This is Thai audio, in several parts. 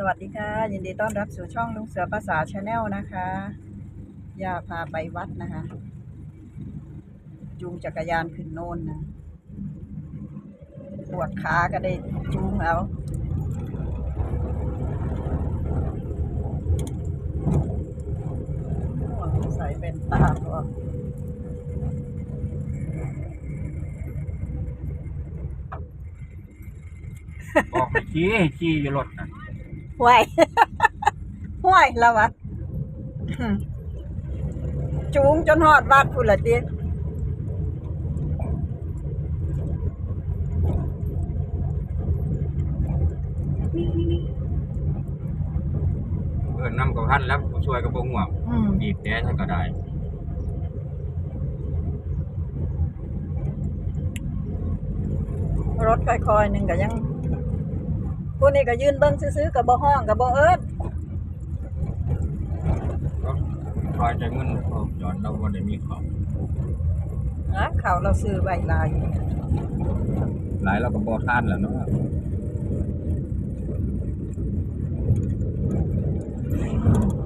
สวัสดีค่ะ ยินดีต้อนรับสู่ช่องลุงเสือภาษาชาแนลนะคะย่าพาไปวัดนะคะ จูงจักรยานขึ้นโน่นนะปวดขาก็ได้จูงเอาโอ้ใส่เป็นตาตัวบอกให้ชี้ให้ชี้อยู่รถนะ ห้วยห้วยแล้ววะจูงจนหอดวัดพุ่นละติเออนำกับท่านแล้วผู้ช่วยกับพวกห่วงอืมบีบแต่ท่านก็ได้รถค่อยๆหนึ่งก็ยัง ผู้นี้ก็ยืนเบิ้งซื้อๆกับบ่ห้องกับบ่เอิดก็คอยใจเงินเขาจอดเราบ่ได้มีของนะเขาเราซื้อใบลายหลายเราก็บ่ทานแล้วเนาะ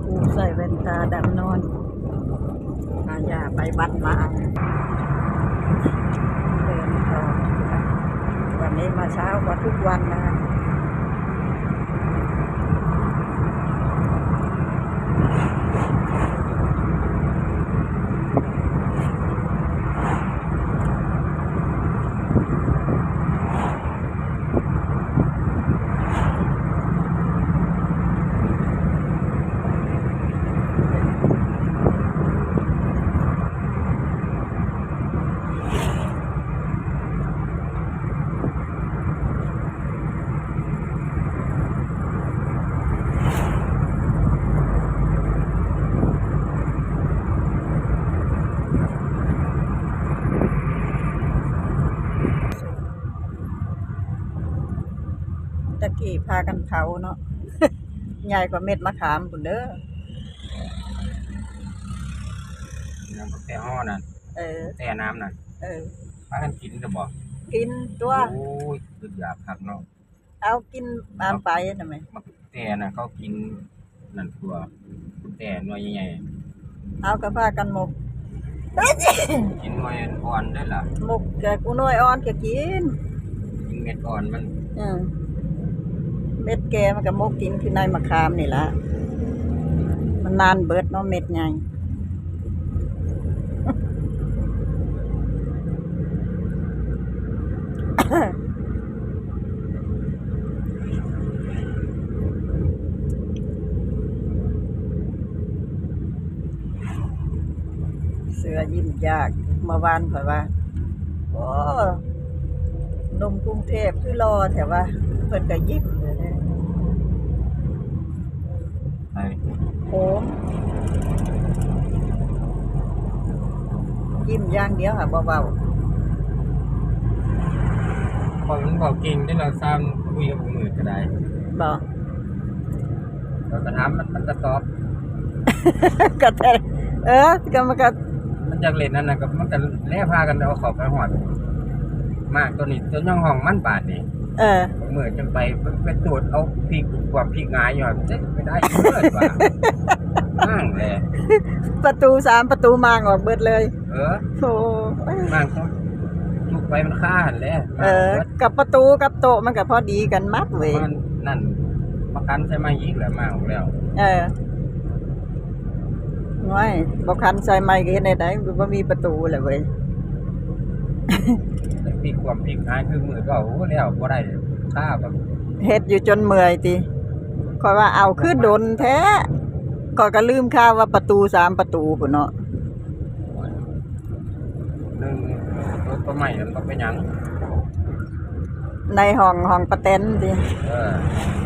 กูใส่แว่นตาดำนอนอาญาไปวัดมาเดินต่อวันนี้มาเช้ากว่าทุกวันนะคะ ตะกี้พากันเผาเนาะใหญ่กว่าเม็ดมะขามปุ่นเด้อน้ำแต่ฮ้อนั่นเออ แต่น้ำนั่นเออ พากันกินจะบ่กินตัวโอ้ยคืออยากคักเนาะเอากินตามไปทำไมมักแต่น่ะเขากินนั่นตัวแต่หน่วยใหญ่เอากระพากันหมกๆกินหน่วยอ่อนได้ล่ะหมกแกกูน้อยอ่อนก็กินกินเม็ดอ่อนมันเออ เม็ดแกมันก็หมกกินคือในมะขามนี่ละมันนานเบิดเนาะเม็ดใหญ่เสือยิ้มยากเมื่อวานเผยว่า โอ้นมกรุงเทพคือรอแต่ว่า พิ่นก็ยิ้มเลยนะไอ้โหมยิ้มอย่างเดียวค่ะเบาพอมันบอกเก่งได้เราซ้ำคุยกับผู้มือก็ได้ๆบอก เราก็ถามมันมันก็ตอบ ก็แต่เออก็มันก็มันจากเล่นนั่นนะก็มันก็แล่พากันเอาเขอบไปหอด มากตัวนี้ตัวย่องห้องมันบาทนี่ เออ เมื่อจังไปไปตรวจเอาพริกความพริกงายอยู่ครับเจ๊ไม่ได้เกิดว่ะมั่งเลยประตูสามประตูมางออกเบิดเลย เออโอ้มั่งต้องทุกไปมันฆ่าหันแหล้วเออ กับประตูกับโต๊ะมันก็พอดีกันมักเว้ยมันนั่นประกันใช่ไหมอีกแหละมั่งแล้ว เออง่ายบ่คันใส่ไม้ก็เฮ็ดได้ไดมันบ่มีประตูแหละเว้ย แต่พริกความพริกงายคือมือก็โอ้แล้วบ่ได้ฆ่าแบบเฮ็ดอยู่จนเมื่อยติคอยว่าเอาคือดนแท้ก็ก็ลืมค่าว่าประตูสามประตูพุ่นเนาะหนึ่งตัวตัวใหม่มันก็เป็นหยังในห้องห้องประแตนติเออ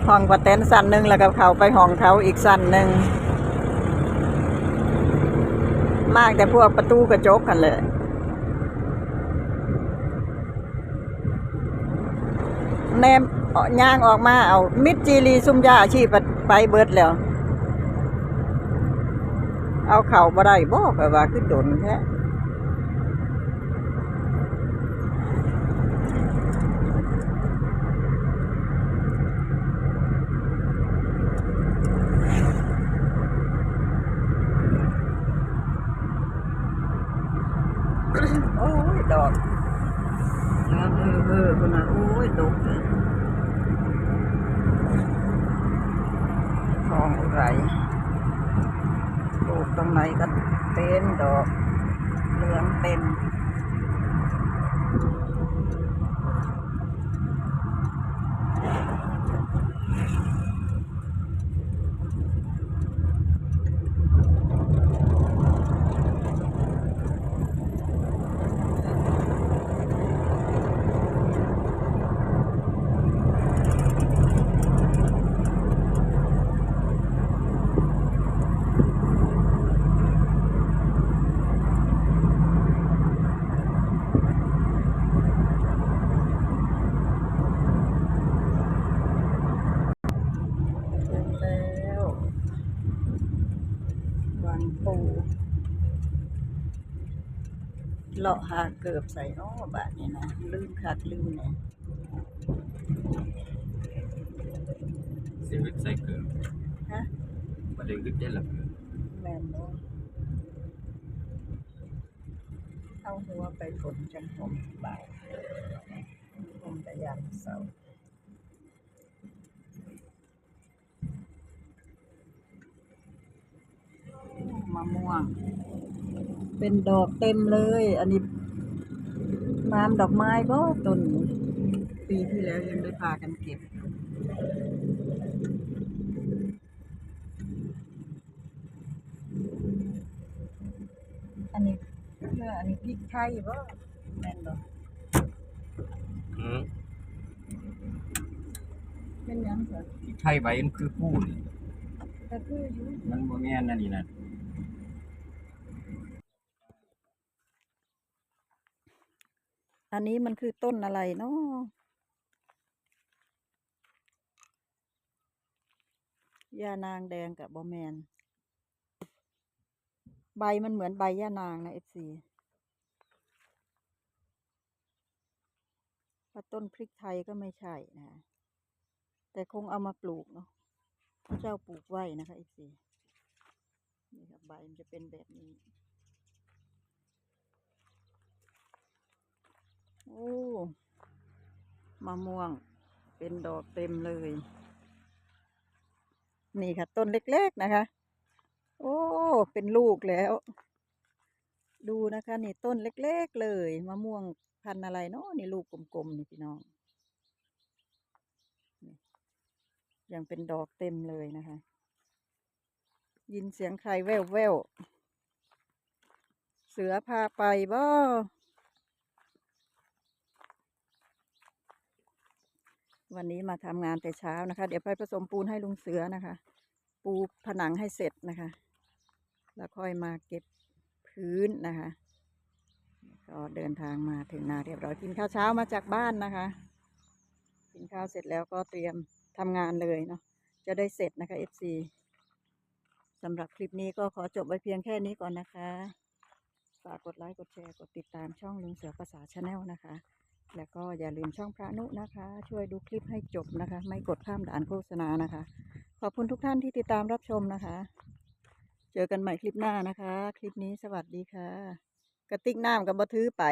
ห้องประแตนสั้นหนึงแล้วก็เข้าไปห้องเขาอีกสั้นหนึงมากแต่พวกประตูกระจกกันเลย แนมย่างออกมาเอามิดจีรีซุ่มยาอาชีพไปเบิดแล้ว เอาเข่าบ่ได้บอกว่าขึ้โดนแค่โอ้ยดอกเออเออคนนั้นโอ้ยดอก ไรปลูกตรงไหนก็เต็นดอกเหลืองเต็ม ถึงแล้ววังปู เลาะหาเกือบใส่อ้อบาทนี่นะลืมคักลืมเนี่ยชีวิตใส่เกิดฮะมาดึงดึกได้หรอแมนบ่เอาหัวไปฝนจังผมบ่ายผมจะยามเสาร์มะม่วง เป็นดอกเต็มเลย อันนี้น้ำดอกไม้บ่ต้นนี้ปีที่แล้วยังได้พากันเก็บ อันนี้เพื่ออันนี้พริกไทยบ่แม่นบ่อืมเป็นหยังซะไทยใบมันคือผู้นี่แต่คืออยู่มันบ่แม่นนั่นนี่นะ อันนี้มันคือต้นอะไรเนาะยานางแดงกับบอแมน ใบมันเหมือนใบย่านางนะเอฟซีว่าต้นพริกไทยก็ไม่ใช่นะคะแต่คงเอามาปลูกเนาะพระเจ้าปลูกไว้นะคะเอฟซีนี่ครับใบมันจะเป็นแบบนี้ โอ้มะม่วงเป็นดอกเต็มเลย นี่ค่ะ ต้นเล็กๆนะคะ โอ้ เป็นลูกแล้ว ดูนะคะ นี่ต้นเล็กๆเลยมะม่วงพันอะไรเนาะนี่ลูกกลมๆนี่พี่น้องยังเป็นดอกเต็มเลยนะคะ ยินเสียงใครแว่วๆเสือพาไปบ่ วันนี้มาทำงานแต่เช้านะคะ เดี๋ยวไปผสมปูนให้ลุงเสือนะคะ ปูผนังให้เสร็จนะคะ แล้วค่อยมาเก็บพื้นนะคะ ก็เดินทางมาถึงนาเรียบร้อยกินข้าวเช้ามาจากบ้านนะคะ กินข้าวเสร็จแล้วก็เตรียมทำงานเลยเนาะจะได้เสร็จนะคะ FC สำหรับคลิปนี้ก็ขอจบไว้เพียงแค่นี้ก่อนนะคะ ฝากกดไลค์ กดแชร์ กดติดตามช่องลุงเสือภาษาชาแนลนะคะ แล้วก็อย่าลืมช่องพระนุนะคะ ช่วยดูคลิปให้จบนะคะ ไม่กดข้ามด่านโฆษณานะคะ ขอบคุณทุกท่านที่ติดตามรับชมนะคะ เจอกันใหม่คลิปหน้านะคะ คลิปนี้สวัสดีค่ะ กระติกน้ำกับบะทือไป